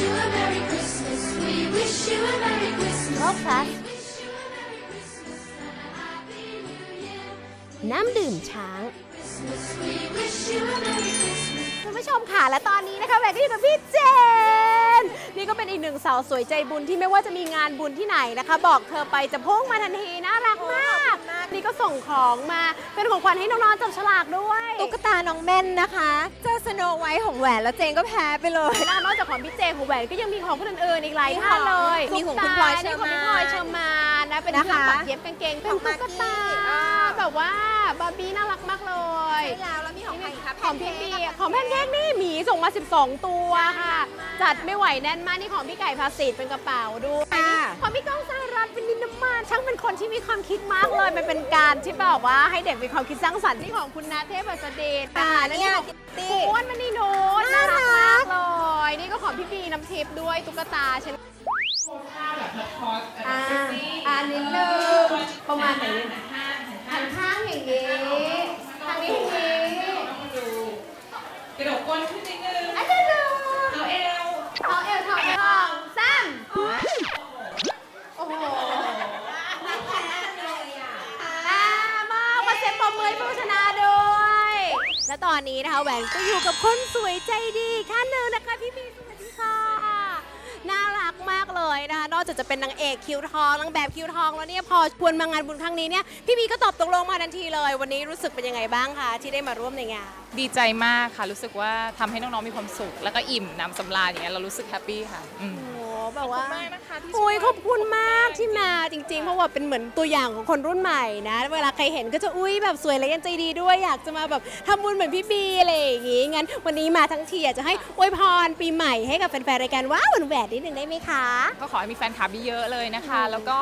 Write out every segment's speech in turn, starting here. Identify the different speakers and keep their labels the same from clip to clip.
Speaker 1: you a Merry Christmas. We wish you a Merry Christmas.
Speaker 2: โลพลัสน้ำดื่มช้าง
Speaker 1: We wish you a Merry Christmas.
Speaker 2: คุณผู้ชมค่ะ และตอนนี้นะคะแหวนก็อยู่กับพี่เจน นี่ก็เป็นอีกหนึ่งสาวสวยใจบุญที่ไม่ว่าจะมีงานบุญที่ไหนนะคะ บอกเธอไปจะพุ่งมาทันที น่ารักมาก นี่ก็ส่งของมา เป็นของขวัญให้น้องๆจับฉลากด้วย
Speaker 3: ตุ๊กตาน้องเม่นนะคะ เจอสโนไวท์ของแหวนแล้วเจนก็แพ้ไปเลย
Speaker 2: นอกจากของพี่เจของแหวนก็ยังมีของคนอื่นๆอีกหลายท่านเลย
Speaker 3: มีของคุณพลอยเชอร์มาน
Speaker 2: นี่ของพี่พลอยเชอร์มานนะเป็นเครื่องปักเย็บกางเกงเป็นตุ๊กตาแบบว่าบาร์บี้น่ารักมากเลย
Speaker 3: ใช่แล้วแล้วมีของใครอีกคะ
Speaker 2: ของพี่บีของแพนเค้กนี่หมีส่งมา 12 ตัวค่ะ จัดไม่ไหวแน่นมากนี่ของพี่ไก่ภาษีเป็นกระเป๋าด้วย ของพี่ก้องสหรัฐเป็นดินน้ำมันช่างเป็นคนที่มีความคิดมากเลย มันเป็นการที่แบบว่าให้เด็กมีความคิดสร้างสรรค์ที่ของคุณนาเทพอัสเดช
Speaker 3: อ่า
Speaker 2: ค่ะ
Speaker 3: นี่
Speaker 2: นี่
Speaker 3: ไง
Speaker 2: ของ
Speaker 3: คิตตี้
Speaker 2: คุณอ้วนมันนี่โน้ตน่ารักมากเลย นี่ก็ของพี่บีน้ำทิพย์ด้วยตุ๊กตาใช่ไหมอ่าอ่านิดนึงประมาณไหนหันข้างอย่างนี้ทางนี้อย่างนี้
Speaker 4: กระโดดก้นขึ้นนิดนึง
Speaker 2: อาจารย์
Speaker 4: เอาเอว
Speaker 2: เอาเอวทองทองซ้ำโอ้โหอ่ามอบมาเซ็ตปรบมือให้ผู้ชนะด้วย และตอนนี้นะคะแหวนก็อยู่กับคนสวยใจดีท่านหนึ่งนะคะพี่บีสวัสดีค่ะน่ารักมากเลยนะคะนอกจากจะเป็นนางเอกคิวทองนางแบบคิวทองแล้วเนี่ยพอชวนมางานบุญครั้งนี้เนี่ยพี่บีก็ตอบตกลงมาทันทีเลย วันนี้รู้สึกเป็นยังไงบ้างคะที่ได้มาร่วมในงาน
Speaker 4: ดีใจมากค่ะ รู้สึกว่าทำให้น้องๆมีความสุข แล้วก็อิ่มน้ำสำราญอย่างเงี้ยเรารู้สึกแฮปปี้ค่ะอืม
Speaker 2: แบบว่า
Speaker 4: ขอบคุณมากนะคะที่ช่วย
Speaker 2: โอ้ยขอบคุณมากที่มาจริง ๆ เพราะว่าเป็นเหมือนตัวอย่างของคนรุ่นใหม่นะ เวลาใครเห็นก็จะอุ้ยแบบสวยและยังใจดีด้วยอยากจะมาแบบทำบุญเหมือนพี่บีอะไรอย่างงี้งั้น วันนี้มาทั้งทีอยากจะให้อวยพรปีใหม่ให้กับแฟนๆรายการว้าวหวานแหวนนิดหนึ่งได้ไหมคะ
Speaker 4: ก็ขอให้มีแฟนคลับเยอะๆเลยนะคะ แล้วก็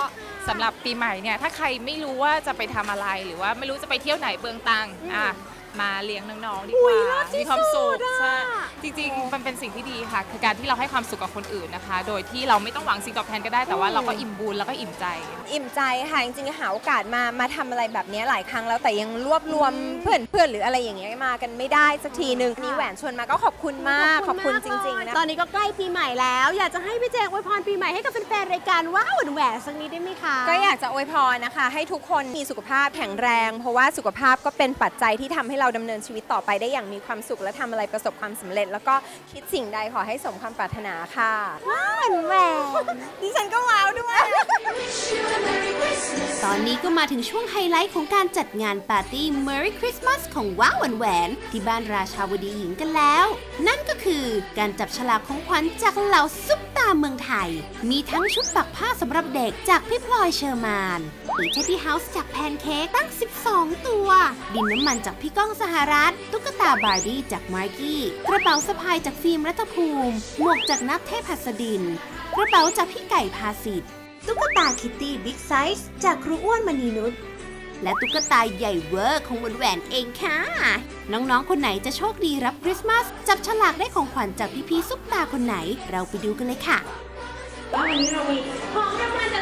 Speaker 4: สำหรับปีใหม่เนี่ย ถ้าใครไม่รู้ว่าจะไปทำอะไรหรือว่าไม่รู้จะไปเที่ยวไหนเบืองตังอะมาเลี้ยงน้องๆดี
Speaker 2: อุ๊
Speaker 4: ก
Speaker 2: ย
Speaker 4: ว่า
Speaker 2: เลิศที่
Speaker 4: มีความสุข
Speaker 2: สุดอะ
Speaker 4: ใช่ จริงๆ มันเป็นสิ่งที่ดีค่ะ คือการที่เราให้ความสุขกับคนอื่นนะคะ โดยที่เราไม่ต้องหวังสิ่งตอบแทนก็ได้ แต่ว่าเราก็อิ่มบุญแล้วก็อิ่มใจ
Speaker 3: อิ่มใจค่ะ จริงๆ หาโอกาสมามาทำอะไรแบบนี้หลายครั้งแล้วแต่ยังรวบรวมเพื่อนเพื่อนๆหรืออะไรอย่างเงี้ยมากันไม่ได้สักทีหนึ่งนี่แหวนชวนมาก็ขอบคุณมาก ขอบคุณจริงๆนะ
Speaker 2: ตอนนี้ก็ใกล้ปีใหม่แล้ว อยากจะให้พี่แจงอวยพรปีใหม่ให้กับแฟนๆรายการว้าวหวานแหวนสักนิดได้ไหมคะ
Speaker 3: ก็อยากจะอวยพรนะคะ ให้ทุกคนมีสุขภาพแข็งแรง เพราะว่าสุขภาพก็เป็นปัจจัยที่ทำให้เราดำเนินชีวิตต่อไปได้อย่างมีความสุขและทำอะไรประสบความสำเร็จแล้วก็คิดสิ่งใดขอให้สมความปรารถนาค่ะ
Speaker 2: ว้าวหวานแหวน
Speaker 3: ดิฉันก็ว้าวด้วย
Speaker 1: Wish you a Merry Christmas.
Speaker 2: ตอนนี้ก็มาถึงช่วงไฮไลท์ของการจัดงานปาร์ตี้ Merry Christmas ของว้าวหวานแหวนที่บ้านราชาวดีหญิงกันแล้ว นั่นก็คือการจับฉลากของขวัญจากเหล่าซุปตาเมืองไทย มีทั้งชุดปักผ้าสำหรับเด็กจากพี่พลอยเชอร์มาน หรือเทดดี้เฮาส์จากแพนเค้กตั้ง 12 ตัว ดินน้ำมันจากพี่ก้องสหรัฐ ตุ๊กตาบาร์บี้จากมาร์กี้ กระเป๋าสะพายจากฟิล์มรัฐภูมิ หมวกจากนักเทพหัสดิน กระเป๋าจากพี่ไก่พาสิทธิ์ตุ๊กตาคิตตี้บิ๊กไซส์จากครูอ้วนมณีนุชและตุ๊กตาใหญ่เวอร์ของวนแหวนเองค่ะ น้องๆ คนไหนจะโชคดีรับคริสต์มาส จับฉลากได้ของขวัญจากพี่ๆซุปตาคนไหน เราไปดูกันเลยค่ะวันนี้เรามีของรางวัลจาก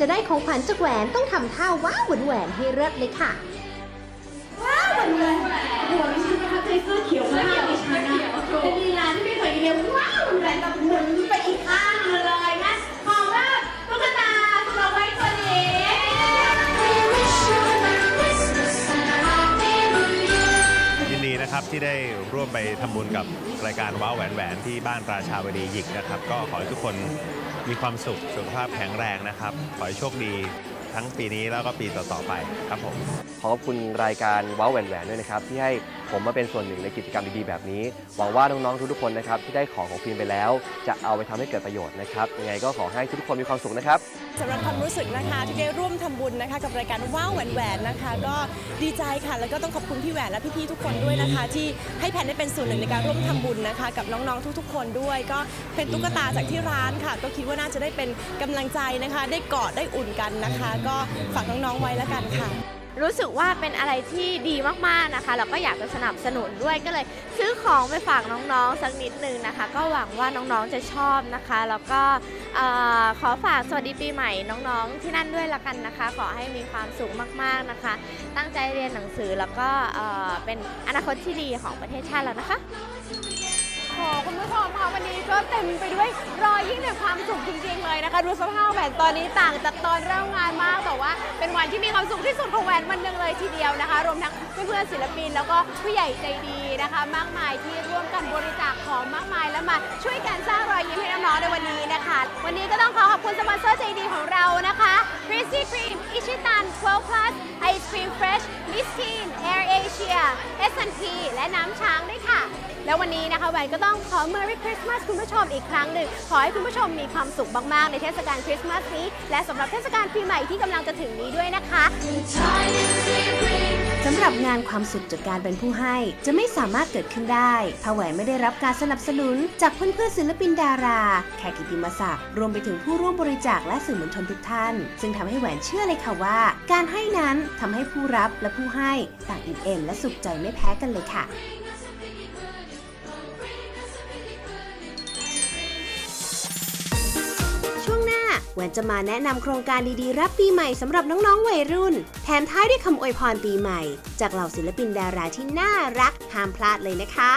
Speaker 1: จะได้ของขวัญจากแหวนต้องทำท่าว้าวแหวนๆให้เลิศเลยค่ะ ว้าวแหวนแหวนโอ้โหดิฉันประทับใจเสื้อเขียวมากดิฉันนะเป็นลีลาที่ไม่เคยเรียนว้าวแหวนแบบหมุนไปอีกข้างหนึ่งเลย ที่
Speaker 4: ได้ร่วมไปทำบุญกับรายการว้าวแหวนแหวนที่บ้านราชาวดีหยิกนะครับ ก็ขอให้ทุกคนมีความสุขสุขภาพแข็งแรงนะครับ ขอให้โชคดีทั้งปีนี้แล้วก็ปีต่อๆไปครับผม
Speaker 5: ขอขอบคุณรายการว้าวแหวนแหวนด้วยนะครับ ที่ให้ ผมมาเป็นส่วนหนึ่งในกิจกรรมดีๆแบบนี้ หวังว่าน้องๆทุกๆคนนะครับที่ได้ของของฟิล์มไปแล้ว จะเอาไปทำให้เกิดประโยชน์นะครับยังไงก็ขอให้ทุกๆคนมีความสุขนะครับ
Speaker 6: สำหรับความรู้สึกนะคะที่ได้ร่วมทำบุญนะคะ กับรายการว้าวแหวนแหวนนะคะ ก็ดีใจค่ะ แล้วก็ต้องขอบคุณพี่แหวนและพี่ๆทุกคนด้วยนะคะ ที่ให้แพนได้เป็นส่วนหนึ่งในการร่วมทำบุญนะคะ กับน้องๆทุกๆ คนด้วย ก็เป็นตุ๊กตาจากที่ร้านค่ะ ก็คิดว่าน่าจะได้เป็นกำลังใจนะคะ ได้กอดได้อุ่นกันนะคะ ก็ฝากน้องๆไว้แล้วกันค่ะ
Speaker 7: รู้สึกว่าเป็นอะไรที่ดีมากๆนะคะแล้วก็อยากจะสนับสนุนด้วยก็เลยซื้อของไปฝากน้องๆสักนิดนึงนะคะ ก็หวังว่าน้องๆจะชอบนะคะ แล้วก็ขอฝากสวัสดีปีใหม่น้องๆที่นั่นด้วยละกันนะคะ ขอให้มีความสุขมากๆนะคะ ตั้งใจเรียนหนังสือแล้วก็เป็นอนาคตที่ดีของประเทศชาติแล้วนะคะ
Speaker 2: คุณผู้ชมค่ะวันนี้ก็เต็มไปด้วยรอยยิ่งในความสุขจริงๆเลยนะคะ ดูสภาพแหวนตอนนี้ต่างจากตอนเริ่มงานมากแต่ว่า เป็นวันที่มีความสุขที่สุดของแหวนวันหนึ่งเลยทีเดียวนะคะ รวมทั้งเพื่อนๆศิลปิน แล้วก็ผู้ใหญ่ใจดีนะคะ มากมายที่ร่วมกันบริจาคของมากมายแล้วมาช่วยกันสร้างรอยยิ้มให้น้องๆในวันนี้นะคะ วันนี้ก็ต้องขอขอบคุณสปอนเซอร์ใจดีของเรานะคะ c r i s p y Kreme อิชิตัน12 plus Ice Cream Fresh m i s t e e n Air Asia S&P และน้ำช้าง แล้ววันนี้นะคะแหวนก็ต้องขอ Merry Christmas คุณผู้ชมอีกครั้งหนึ่ง ขอให้คุณผู้ชมมีความสุขมาก ๆ ในเทศกาลคริสต์มาสนี้ และสำหรับเทศกาลปีใหม่ที่กำลังจะถึงนี้ด้วยนะคะ
Speaker 1: สำหรับงานความสุขจากการเป็นผู้ให้จะไม่สามารถเกิดขึ้นได้ถ้าแหวนไม่ได้รับการสนับสนุน จากเพื่อนๆศิลปินดารา แขกกิติมศักดิ์รวมไปถึงผู้ร่วมบริจาคและสื่อมวลชนทุกท่าน ซึ่งทำให้แหวนเชื่อเลยค่ะว่า การให้นั้นทำให้ผู้รับและผู้ให้ต่างอิ่มเอมและสุขใจไม่แพ้กันเลยค่ะ แหวนจะมาแนะนำโครงการดีๆ รับปีใหม่สำหรับน้องๆวัยรุ่น แถมท้ายด้วยคำอวยพรปีใหม่ จากเหล่าศิลปินดาราที่น่ารักห้ามพลาดเลยนะคะ